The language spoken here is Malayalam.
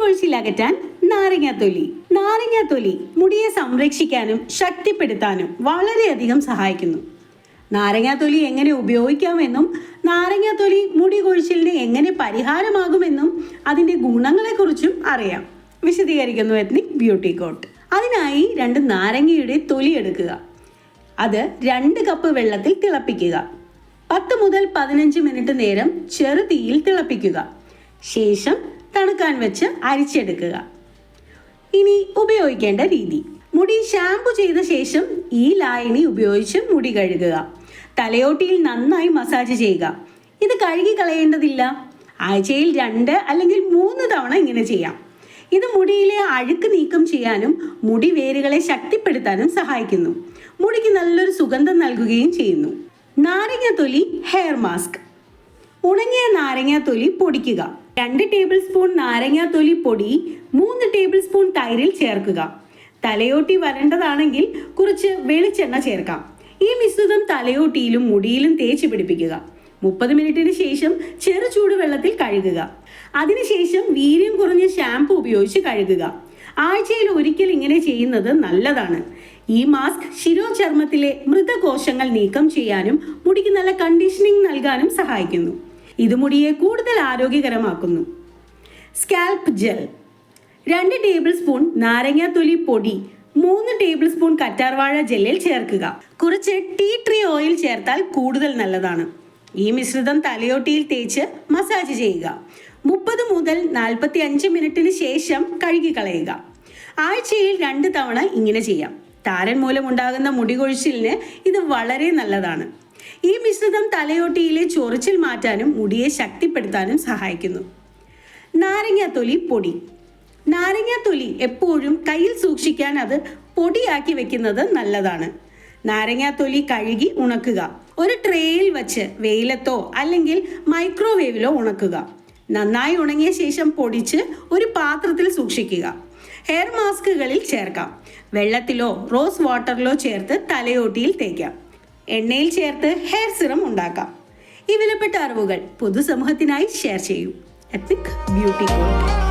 മുടി തൊലി. നാരങ്ങാത്തൊലി നാരങ്ങാത്തൊലി മുടിയെ സംരക്ഷിക്കാനും ശക്തിപ്പെടുത്താനും വളരെയധികം സഹായിക്കുന്നു. നാരങ്ങാത്തൊലി എങ്ങനെ ഉപയോഗിക്കാമെന്നും നാരങ്ങാത്തൊലി മുടി കൊഴിച്ചിലിന് എങ്ങനെ പരിഹാരമാകുമെന്നും അതിന്റെ ഗുണങ്ങളെക്കുറിച്ചും അറിയാം. വിശദീകരിക്കുന്നു എത്നിക് ബ്യൂട്ടി കോട്ട്. അതിനായി രണ്ട് നാരങ്ങയുടെ തൊലി എടുക്കുക. അത് രണ്ട് കപ്പ് വെള്ളത്തിൽ തിളപ്പിക്കുക. പത്ത് മുതൽ പതിനഞ്ച് മിനിറ്റ് നേരം ചെറുതീയിൽ തിളപ്പിക്കുക. ശേഷം തണുക്കാൻ വെച്ച് അരിച്ചെടുക്കുക. ഇനി ഉപയോഗിക്കേണ്ട രീതി. മുടി ഷാമ്പു ചെയ്ത ശേഷം ഈ ലായനി ഉപയോഗിച്ച് മുടി കഴുകുക. തലയോട്ടിയിൽ നന്നായി മസാജ് ചെയ്യുക. ഇത് കഴുകി കളയേണ്ടതില്ല. ആഴ്ചയിൽ രണ്ട് അല്ലെങ്കിൽ മൂന്ന് തവണ ഇങ്ങനെ ചെയ്യാം. ഇത് മുടിയിലെ അഴുക്ക് നീക്കം ചെയ്യാനും മുടി വേരുകളെ ശക്തിപ്പെടുത്താനും സഹായിക്കുന്നു. മുടിക്ക് നല്ലൊരു സുഗന്ധം നൽകുകയും ചെയ്യുന്നു. നാരങ്ങ തൊലി ഹെയർ മാസ്ക് ഉണങ്ങിയ നാരങ്ങ തൊലി പൊടിക്കുക. രണ്ട് ടേബിൾ സ്പൂൺ നാരങ്ങ തൊലി പൊടി മൂന്ന് ടേബിൾ സ്പൂൺ തൈരിൽ ചേർക്കുക. തലയോട്ടി വരേണ്ടതാണെങ്കിൽ കുറച്ച് വെളിച്ചെണ്ണ ചേർക്കാം. ഈ മിശ്രിതം തലയോട്ടിയിലും മുടിയിലും തേച്ച് പിടിപ്പിക്കുക. മുപ്പത് മിനിറ്റിന് ശേഷം ചെറു ചൂടുവെള്ളത്തിൽ കഴുകുക. അതിനുശേഷം വീര്യം കുറഞ്ഞ ഷാംപൂ ഉപയോഗിച്ച് കഴുകുക. ആഴ്ചയിൽ ഒരിക്കൽ ഇങ്ങനെ ചെയ്യുന്നത് നല്ലതാണ്. ഈ മാസ്ക് ശിരോചർമ്മത്തിലെ മൃതകോശങ്ങൾ നീക്കം ചെയ്യാനും മുടിക്ക് നല്ല കണ്ടീഷനിങ് നൽകാനും സഹായിക്കുന്നു. ഇത് മുടിയെ കൂടുതൽ ആരോഗ്യകരമാക്കുന്നു. Scalp gel. രണ്ട് ടേബിൾ സ്പൂൺ നാരങ്ങാത്തൊലി പൊടി മൂന്ന് ടേബിൾ സ്പൂൺ കറ്റാർവാഴ ജെല്ലിൽ ചേർക്കുക. കുറച്ച് ടീ ട്രീ ഓയിൽ ചേർത്താൽ കൂടുതൽ നല്ലതാണ്. ഈ മിശ്രിതം തലയോട്ടിയിൽ തേച്ച് മസാജ് ചെയ്യുക. മുപ്പത് മുതൽ നാൽപ്പത്തി അഞ്ച് മിനിറ്റിന് ശേഷം കഴുകി കളയുക ആഴ്ചയിൽ രണ്ട് തവണ ഇങ്ങനെ ചെയ്യാം. താരൻ മൂലമുണ്ടാകുന്ന മുടി കൊഴിച്ചിലിന് ഇത് വളരെ നല്ലതാണ്. ഈ മിശ്രിതം തലയോട്ടിയിലെ ചൊറിച്ചിൽ മാറ്റാനും മുടിയെ ശക്തിപ്പെടുത്താനും സഹായിക്കുന്നു. നാരങ്ങ തൊലി പൊടി. നാരങ്ങ തൊലി എപ്പോഴും കയ്യിൽ സൂക്ഷിക്കാൻ അത് പൊടിയാക്കി വെക്കുന്നത് നല്ലതാണ്. നാരങ്ങ തൊലി കഴുകി ഉണക്കുക. ഒരു ട്രേയിൽ വച്ച് വെയിലത്തോ അല്ലെങ്കിൽ മൈക്രോവേവിലോ ഉണക്കുക. നന്നായി ഉണങ്ങിയ ശേഷം പൊടിച്ച് ഒരു പാത്രത്തിൽ സൂക്ഷിക്കുക. ഹെയർ മാസ്കുകളിൽ ചേർക്കാം. വെള്ളത്തിലോ റോസ് വാട്ടറിലോ ചേർത്ത് തലയോട്ടിയിൽ തേക്കാം. എണ്ണയിൽ ചേർത്ത് ഹെയർ സിറം ഉണ്ടാക്കാം. ഈ വിലപ്പെട്ട അറിവുകൾ പൊതുസമൂഹത്തിനായി ഷെയർ ചെയ്യൂ. Ethic beauty code